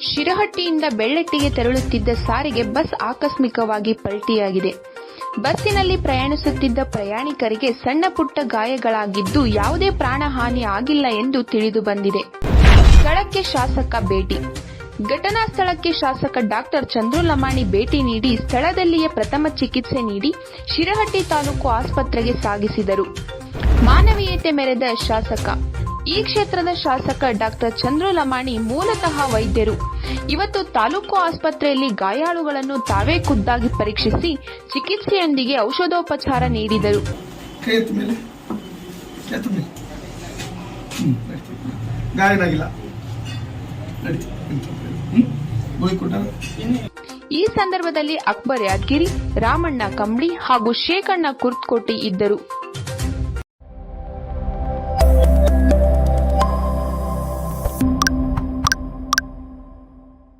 ಶಿರಹಟ್ಟಿಯಿಂದ ಬೆಳ್ಳಟ್ಟಿಗೆ ತೆರಳುತ್ತಿದ್ದ ಸಾರಿಗೆ ಬಸ್ ಆಕಸ್ಮಿಕವಾಗಿ ಪಲ್ಟಿಯಾಗಿದೆ. ಬಸ್ಸಿನಲ್ಲಿ ಪ್ರಯಾಣಿಸುತ್ತಿದ್ದ ಪ್ರಯಾಣಿಕರಿಗೆ ಸಣ್ಣ ಪುಟ್ಟ ಗಾಯಗಳಾಗಿದ್ದು ಯಾವುದೇ ಪ್ರಾಣಹಾನಿ ಆಗಿಲ್ಲ ಎಂದು ತಿಳಿದು ಬಂದಿದೆ. ಸ್ಥಳಕ್ಕೆ ಶಾಸಕ ಭೇಟಿ. ಘಟನಾ ಸ್ಥಳಕ್ಕೆ ಶಾಸಕ ಡಾಕ್ಟರ್ ಚಂದ್ರು ಲಮಾಣಿ ಭೇಟಿ ನೀಡಿ ಸ್ಥಳದಲ್ಲಿಯೇ ಪ್ರಥಮ ಚಿಕಿತ್ಸೆ ನೀಡಿ ಶಿರಹಟ್ಟಿ ತಾಲೂಕು ಆಸ್ಪತ್ರೆಗೆ ಸಾಗಿಸಿದರು. ಮಾನವೀಯತೆ ಮೆರೆದ ಶಾಸಕ ಈ ಕ್ಷೇತ್ರದ ಶಾಸಕ ಡಾಕ್ಟರ್ ಚಂದ್ರು ಲಮಾಣಿ ಮೂಲತಃ ವೈದ್ಯರು. ಇವತ್ತು ತಾಲೂಕು ಆಸ್ಪತ್ರೆಯಲ್ಲಿ ಗಾಯಾಳುಗಳನ್ನು ತಾವೇ ಖುದ್ದಾಗಿ ಪರೀಕ್ಷಿಸಿ ಚಿಕಿತ್ಸೆಯೊಂದಿಗೆ ಔಷಧೋಪಚಾರ ನೀಡಿದರು. ಈ ಸಂದರ್ಭದಲ್ಲಿ ಅಕ್ಬರ್ ಯಾದಗಿರಿ ರಾಮಣ್ಣ ಕಂಬಳಿ ಹಾಗೂ ಶೇಖಣ್ಣ ಕುರ್ತಕೋಟಿ ಇದ್ದರು.